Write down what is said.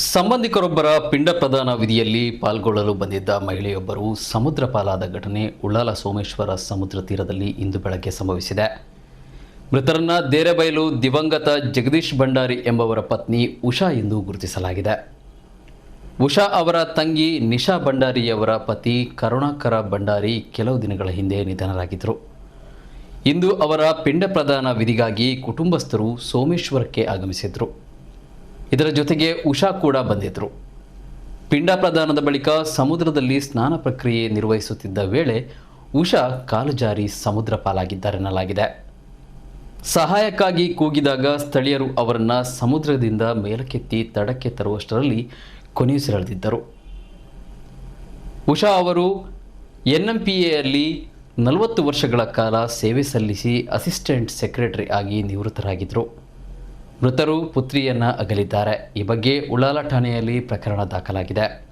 ಸಂಬಂಧಿಕರೊಬ್ಬರ ಪಿಂಡ ಪ್ರದಾನ ವಿಧಿಯಲ್ಲಿ ಪಾಲ್ಗೊಳ್ಳಲು ಬಂದಿದ್ದ ಮಹಿಳೆಯೊಬ್ಬರು ಸಮುದ್ರ ಪಾಲಾದ ಘಟನೆ ಉಳ್ಳಾಲ ಸೋಮೇಶ್ವರ ಸಮುದ್ರ ತೀರದಲ್ಲಿ ಇಂದು ಬೆಳಗ್ಗೆ ಸಂಭವಿಸಿದೆ. ಮೃತರನ್ನ ದೇರೆಬೈಲು ದಿವಂಗತ ಜಗದೀಶ್ ಭಂಡಾರಿ ಎಂಬವರ ಪತ್ನಿ ಉಷಾ ಎಂದು ಗುರುತಿಸಲಾಗಿದೆ. ಉಷಾ ಅವರ ತಂಗಿ ನಿಶಾ ಭಂಡಾರಿಯವರ ಪತಿ ಕರುಣಾಕರ ಭಂಡಾರಿ ಕೆಲವು ದಿನಗಳ ಹಿಂದೆ ನಿಧನರಾಗಿದ್ದರು. ಇಂದು ಅವರ ಪಿಂಡ ಪ್ರದಾನ ವಿಧಿಗಾಗಿ ಕುಟುಂಬಸ್ಥರು ಸೋಮೇಶ್ವರಕ್ಕೆ ಆಗಮಿಸಿದ್ರು. ಇದರ ಜೊತೆಗೆ ಉಷಾ ಕೂಡ ಬಂದಿದ್ದರು ಪಿಂಡ ಪ್ರದಾನದ ಬಳಿಕ ಸಮುದ್ರದಲ್ಲಿ ಸ್ನಾನ ಪ್ರಕ್ರಿಯೆ ನಿರ್ವಹಿಸುತ್ತಿದ್ದ ವೇಳೆ ಉಷಾ ಕಾಲು ಜಾರಿ ಸಮುದ್ರ ಪಾಲಾಗಿದ್ದಾರೆನ್ನಲಾಗಿದೆ. ಸಹಾಯಕ್ಕಾಗಿ ಕೂಗಿದಾಗ ಸ್ಥಳೀಯರು ಅವರನ್ನು ಸಮುದ್ರದಿಂದ ಮೇಲಕ್ಕೆತ್ತಿ ತಡಕ್ಕೆ ತರುವಷ್ಟರಲ್ಲಿ ಕೊನೆಯುಸಿರೆಳೆದಿದ್ದರು. ಉಷಾ ಅವರು ಎನ್ಎಂಪಿಎಯಲ್ಲಿ ನಲವತ್ತು ವರ್ಷಗಳ ಕಾಲ ಸೇವೆ ಸಲ್ಲಿಸಿ ಅಸಿಸ್ಟೆಂಟ್ ಸೆಕ್ರೆಟರಿ ಆಗಿ ನಿವೃತ್ತರಾಗಿದ್ದರು. ಮೃತರು ಪುತ್ರಿಯನ್ನ ಅಗಲಿದ್ದಾರೆ. ಈ ಬಗ್ಗೆ ಉಳ್ಳಾಲ ಠಾಣೆಯಲ್ಲಿ ಪ್ರಕರಣ ದಾಖಲಾಗಿದೆ.